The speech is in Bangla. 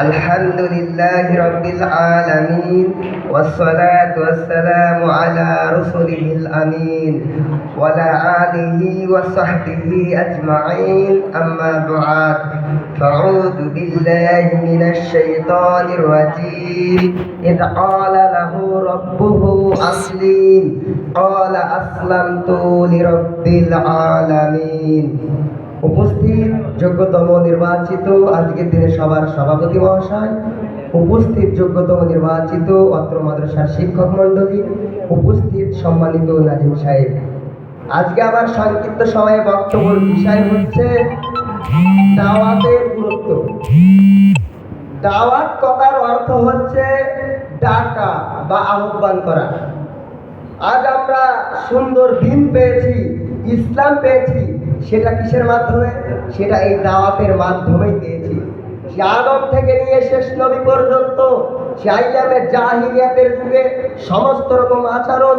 الحمد لله رب العالمين والصلاة والسلام على رسله الأمين وعلى آله وصحبه أجمعين أما بعد فأعوذ بالله من الشيطان الرجيم إذ قال له ربه أسلم قال أسلمت لرب العالمين উপস্থিত যোগ্যতম নির্বাচিত, আজকের দিনে সবার সভাপতি মহাশয়। উপস্থিত যোগ্যতম নির্বাচিত, অত্র মাদ্রাসার শিক্ষক মণ্ডলী। উপস্থিত সম্মানিত নাজিম সাহেব। আজকে আমার সংক্ষিপ্ত সময়ে বক্তব্যের বিষয় হচ্ছে দাওয়াতের গুরুত্ব। দাওয়াত কথার অর্থ হচ্ছে ডাকা বা আহ্বান করা। আজ আমরা সুন্দর দিন পেয়েছি, ইসলাম পেয়েছি সেটা কিসের মাধ্যমে? সেটা এই দাওয়াতের মাধ্যমেই পেয়েছি। আদম থেকে নিয়ে শেষ নবী পর্যন্ত, সে আইলামের জাহিলিয়াতের যুগে সমস্ত রকম আচরণ